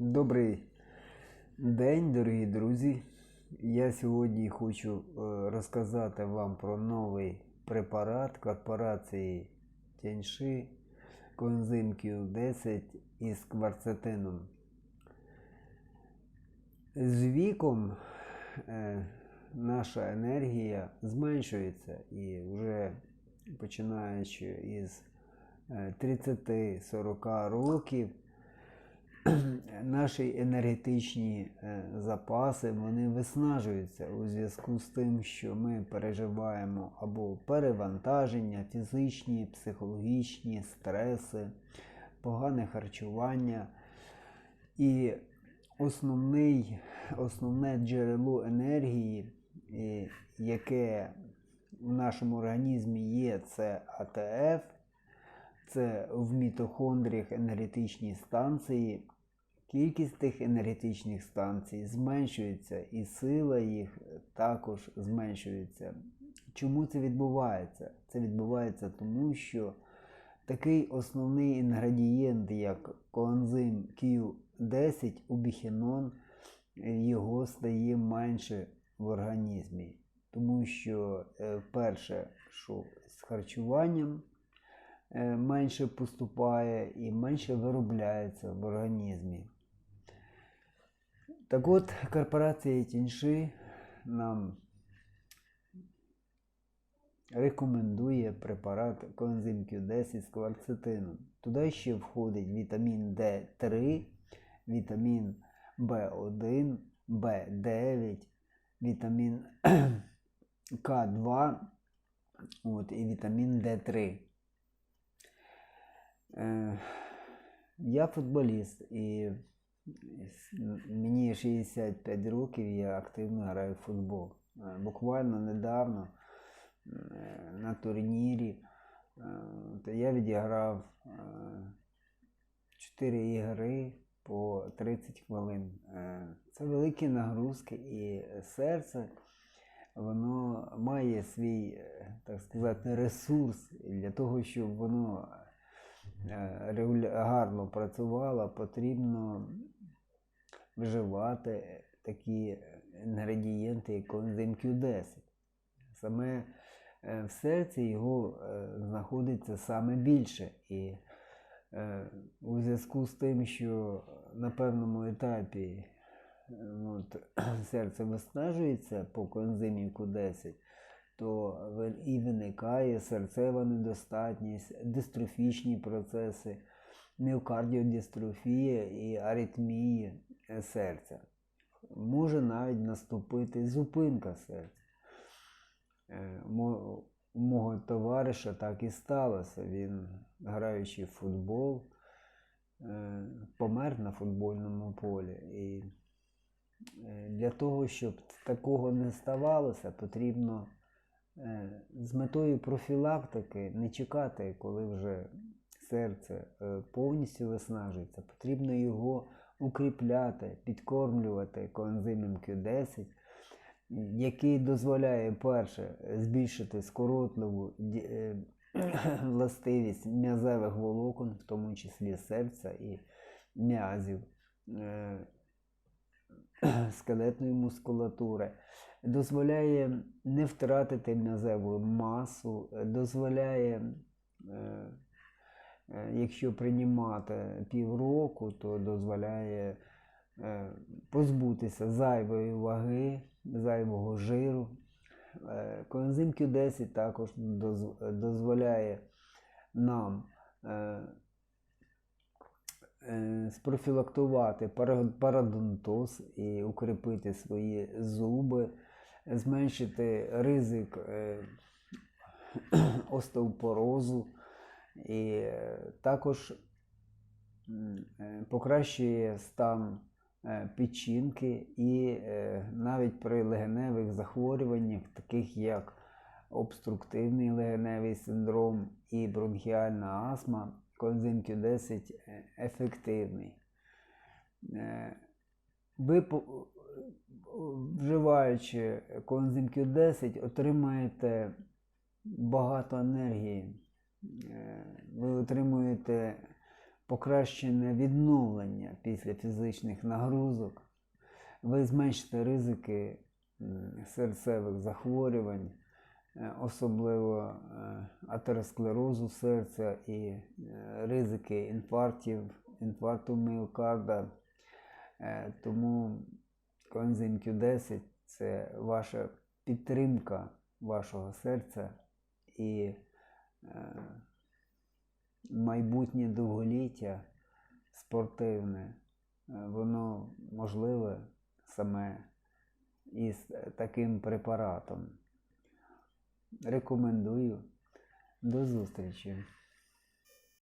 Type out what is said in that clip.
Добрий день, дорогі друзі. Я сьогодні хочу е, розказати вам про новий препарат корпорації Тяньши коензим Q10 із кварцетином. З віком е, наша енергія зменшується і вже починаючи із е, 30-40 років наші енергетичні е, запаси вони виснажуються у зв'язку з тим, що ми переживаємо або перевантаження, фізичні, психологічні стреси, погане харчування. І основний, основне джерело енергії, яке в нашому організмі є, це АТФ, це в мітохондріях енергетичні станції. Кількість тих енергетичних станцій зменшується, і сила їх також зменшується. Чому це відбувається? Це відбувається тому, що такий основний інгредієнт, як коензим Q10, убіхінон, його стає менше в організмі. Тому що, е, перше, що з харчуванням е, менше поступає і менше виробляється в організмі. Так от, корпорація Тінши нам рекомендує препарат коензим Q10 з кварцетином. Туди ще входить вітамін D3, вітамін В1, В9, вітамін К2 от, і вітамін D3. Е, Я футболіст і мені 65 років, я активно граю в футбол. Е, Буквально недавно е, на турнірі е, я відіграв 4 ігри по 30 хвилин. Це великі нагрузки і серце. Воно має свій, так сказати, ресурс для того, щоб воно гарно працювало, потрібно вживати такі інгредієнти, як коензим Q10. Саме е, в серці його е, знаходиться саме більше. І е, у зв'язку з тим, що на певному етапі от, серце виснажується по коензимі Q10, то і виникає серцева недостатність, дистрофічні процеси, міокардіодистрофія і аритмії е, серця. Може навіть наступити зупинка серця. Е, У мого товариша так і сталося. Він, граючи в футбол, е, помер на футбольному полі. І е, для того, щоб такого не ставалося, потрібно е, з метою профілактики не чекати, коли вже серце е, повністю виснажується. Потрібно його укріпляти, підкормлювати коензимом Q10, який дозволяє, перше, збільшити скоротливу е, властивість м'язевих волокон, в тому числі серця і м'язів. е, скелетної мускулатури, дозволяє не втратити м'язеву масу, дозволяє, якщо приймати півроку, то дозволяє е, позбутися зайвої ваги, зайвого жиру. Коензим Q10 також дозволяє нам е, е, спрофілактувати парадонтоз і укріпити свої зуби, зменшити ризик остеопорозу і е, також е, покращує стан е, печінки і навіть при легеневих захворюваннях, таких як обструктивний легеневий синдром і бронхіальна астма, коензим Q10 е, ефективний. Ви, вживаючи коензим Q10, отримаєте багато енергії. Е, Ви отримуєте покращене відновлення після фізичних нагрузок. Ви зменшите ризики серцевих захворювань, е, особливо е, атеросклерозу серця і ризики інфарктів, інфаркту міокарда. Тому коензим Q10 це ваша підтримка вашого серця і майбутнє довголіття спортивне, е, воно можливе саме із таким препаратом. Рекомендую. До зустрічі.